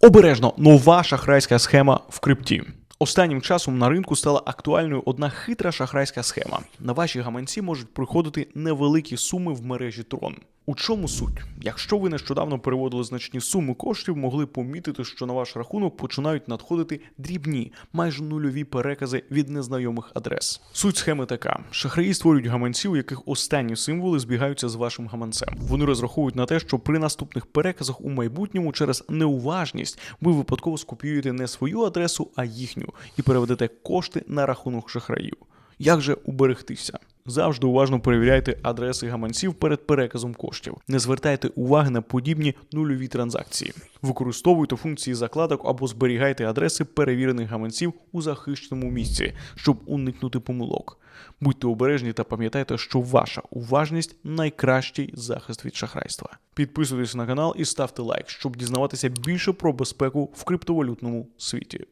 Обережно нова шахрайська схема в крипті. Останнім часом на ринку стала актуальною одна хитра шахрайська схема. На ваші гаманці можуть приходити невеликі суми в мережі Tron. У чому суть? Якщо ви нещодавно переводили значні суми коштів, могли помітити, що на ваш рахунок починають надходити дрібні, майже нульові перекази від незнайомих адрес. Суть схеми така: шахраї створюють гаманці, у яких останні символи збігаються з вашим гаманцем. Вони розраховують на те, що при наступних переказах у майбутньому через неуважність ви випадково скопіюєте не свою адресу, а їхню, і переведете кошти на рахунок шахраїв. Як же уберегтися? Завжди уважно перевіряйте адреси гаманців перед переказом коштів. Не звертайте уваги на подібні нульові транзакції. Використовуйте функції закладок або зберігайте адреси перевірених гаманців у захищеному місці, щоб уникнути помилок. Будьте обережні та пам'ятайте, що ваша уважність найкращий захист від шахрайства. Підписуйтесь на канал і ставте лайк, щоб дізнаватися більше про безпеку в криптовалютному світі.